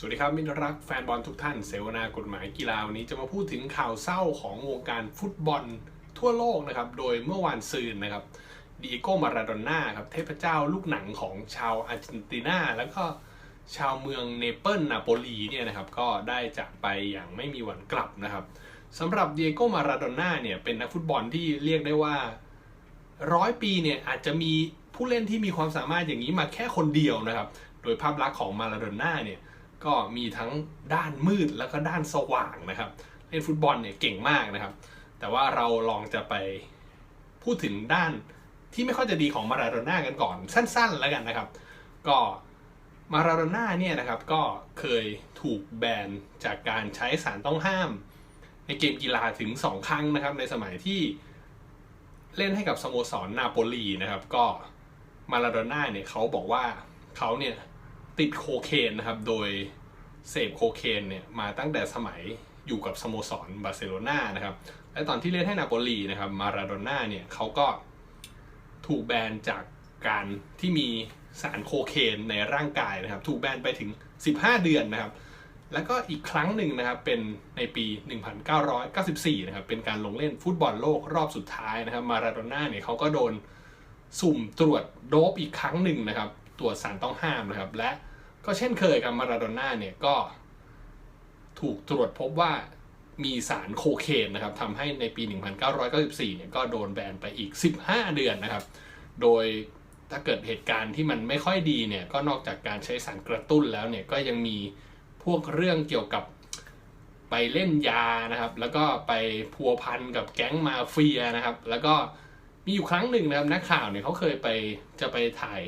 สวัสดีครับมิตรรักแฟนบอลทุกท่านเสวนากฎหมายกีฬาวันนี้จะมาพูดถึงข่าวเศร้าของวงการฟุตบอลทั่วโลกนะครับ โดยเมื่อวานซืนนะครับดีโก้มาราโดน่าครับเทพเจ้าลูกหนังของชาวอาร์เจนตินาแล้วก็ชาวเมืองเนเปิลนาโปลีเนี่ยนะครับก็ได้จากไปอย่างไม่มีวันกลับนะครับสำหรับดีโก้มาราโดน่าเนี่ยเป็นนักฟุตบอลที่เรียกได้ว่าร้อยปีเนี่ยอาจจะมีผู้เล่นที่มีความสามารถอย่างนี้มาแค่คนเดียวนะครับ โดยภาพลักษณ์ของมาราโดน่าเนี่ย ก็มีทั้งด้านมืดแล้วก็ด้านสว่างนะครับเล่นฟุตบอลเนี่ยเก่งมากนะครับ แต่ว่าเราลองจะไปพูดถึงด้านที่ไม่ค่อยจะดีของมาราโดน่ากันก่อนสั้นๆแล้วกันนะครับ ก็มาราโดน่าเนี่ยนะครับก็เคยถูกแบนจากการใช้สารต้องห้าม ในเกมกีฬาถึง 2 ครั้งนะครับ ในสมัยที่เล่นให้กับสโมสรนาโปลีนะครับ ก็มาราโดน่าเนี่ยเขาบอกว่าเขาเนี่ย ติดโคเคนนะครับ โดยเสพโคเคนเนี่ยมาตั้งแต่สมัยอยู่กับสโมสรบาร์เซโลนานะครับ และตอนที่เล่นให้นาโปลีนะครับ มาราโดน่าเนี่ยเขาก็ถูกแบนจากการที่มีสารโคเคนในร่างกายนะครับ ถูกแบนไปถึง 15 เดือนนะครับ แล้วก็อีกครั้งหนึ่งนะครับ เป็นในปี 1994 นะครับ เป็นการลงเล่นฟุตบอลโลกรอบสุดท้ายนะครับ มาราโดน่าเนี่ยเขาก็โดนสุ่มตรวจโดปอีกครั้งหนึ่งนะครับ ตรวจสารต้องห้ามนะครับ และ ก็เช่นเคยกับมาราโดน่าเนี่ยก็ถูกตรวจพบว่ามีสารโคเคนนะครับทำให้ในปี 1994 เนี่ยก็โดนแบนไปอีก 15 เดือนนะครับ โดยถ้าเกิดเหตุการณ์ที่มันไม่ค่อยดีเนี่ยก็นอกจากการใช้สารกระตุ้นแล้วเนี่ยก็ยังมีพวกเรื่องเกี่ยวกับไปเล่นยานะครับ แล้วก็ไปพัวพันกับแก๊งมาเฟียนะครับ แล้วก็มีอยู่ครั้งหนึ่งนะครับนักข่าวเนี่ยเขาเคยไปจะไปถ่าย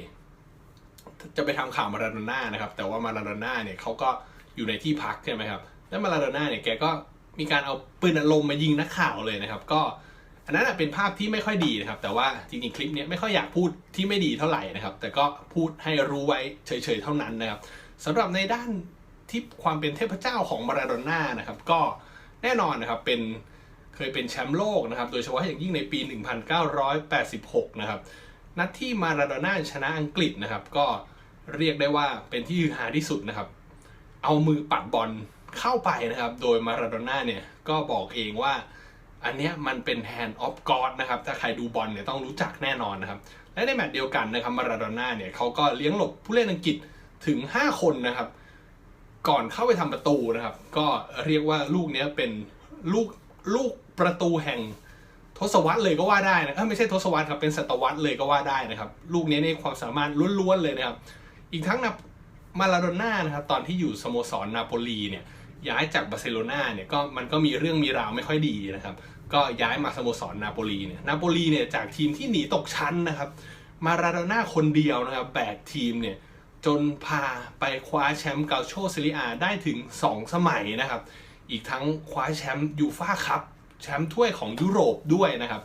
จะไปทำข่าวมาราโดน่านะครับ แต่ว่ามาราโดน่าเนี่ยเขาก็อยู่ในที่พักใช่ไหมครับ แล้วมาราโดน่าเนี่ยแกก็มีการเอาปืนอัดลมมายิงนักข่าวเลยนะครับ ก็อันนั้นเป็นภาพที่ไม่ค่อยดีนะครับ แต่ว่าจริงๆคลิปนี้ไม่ค่อยอยากพูดที่ไม่ดีเท่าไหร่นะครับ แต่ก็พูดให้รู้ไว้เฉยๆเท่านั้นนะครับสำหรับในด้านที่ความเป็นเทพเจ้าของมาราโดน่านะครับ ก็แน่นอนนะครับเป็นเคยเป็นแชมป์โลกนะครับ โดยเฉพาะอย่างยิ่งในปี 1986 นะครับ นัดที่มาราโดน่าชนะอังกฤษนะครับ ก็เรียกได้ว่าเป็นที่ฮือฮาที่สุดนะครับ เอามือปัดบอลเข้าไปนะครับ โดยมาราโดน่าเนี่ยก็บอกเองว่า อันเนี้ยมันเป็น hand of God นะครับ ถ้าใครดูบอลเนี่ยต้องรู้จักแน่นอนนะครับ และในแมตช์เดียวกันนะครับมาราโดน่าเนี่ยเขาก็เลี้ยงหลบผู้เล่นอังกฤษถึง 5 คนนะครับ ก่อนเข้าไปทำประตูนะครับ ก็เรียกว่าลูกเนี้ยเป็นลูกลูกประตูแห่ง ทศวรรษเลยก็ว่าได้นะเอ้ยไม่ใช่ทศวรรษครับเป็นศตวรรษเลยก็ว่าได้นะครับ ลูกนี้ในความสามารถล้วนๆเลยนะครับ อีกทั้งนะมาราโดน่านะครับตอนที่อยู่สโมสรนาโปลีเนี่ยย้ายจากบาร์เซโลนาเนี่ยก็มันก็มีเรื่องมีราวไม่ค่อยดีนะครับ ก็ย้ายมาสโมสรนาโปลีเนี่ยนาโปลีเนี่ยจากทีมที่หนีตกชั้นนะครับ มาราโดน่าคนเดียวนะครับแบกทีมเนี่ยจนพาไปคว้าแชมป์เกาโชซิลิอาได้ถึง 2 สมัยนะครับ อีกทั้งคว้าแชมป์ยูฟ่าคัพ แชมป์ถ้วยของยุโรปด้วยนะครับ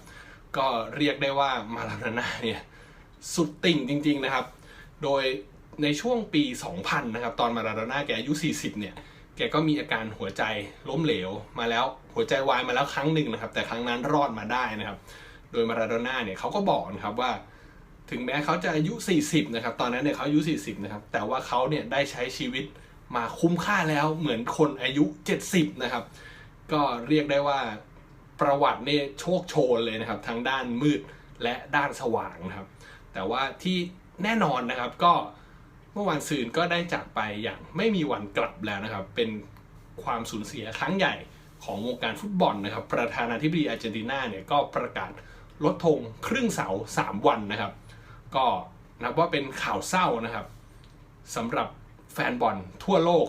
ก็เรียกได้ว่ามาราโดน่าเนี่ยสุดติ่งจริง ๆนะครับ โดยในช่วงปี 2000 นะครับ ตอนมาราโดน่าแกอายุ 40 เนี่ย แกก็มีอาการหัวใจล้มเหลวมาแล้วหัวใจวายมาแล้วครั้งหนึ่งนะครับ แต่ครั้งนั้นรอดมาได้นะครับ โดยมาราโดน่าเนี่ยเขาก็บอกนะครับว่าถึงแม้เขาจะอายุ 40 นะครับ ตอนนั้นเนี่ยเขาอายุ 40 นะครับ แต่ว่าเขาเนี่ยได้ใช้ชีวิตมาคุ้มค่าแล้วเหมือนคนอายุ 70 นะครับ ก็เรียกได้ว่า ประวัติเนี่ยโชคโชนเลยนะครับ ทั้งด้านมืดและด้านสว่างนะครับ แต่ว่าที่แน่นอนนะครับก็เมื่อวันซืนก็ได้จากไปอย่างไม่มีวันกลับแล้วนะครับ เป็นความสูญเสียครั้งใหญ่ของวงการฟุตบอลนะครับ ประธานาธิบดีอาร์เจนตินาเนี่ยก็ประกาศลดธงครึ่งเสา 3 วันนะครับ ก็นับว่าเป็นข่าวเศร้านะครับสำหรับแฟนบอลทั่วโลก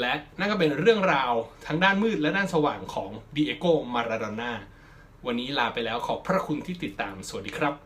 และนั่นก็เป็นเรื่องราวทั้งด้านมืดและด้านสว่างของดิเอโกมาราโดน่าวันนี้ลาไปแล้วขอบพระคุณที่ติดตามสวัสดีครับ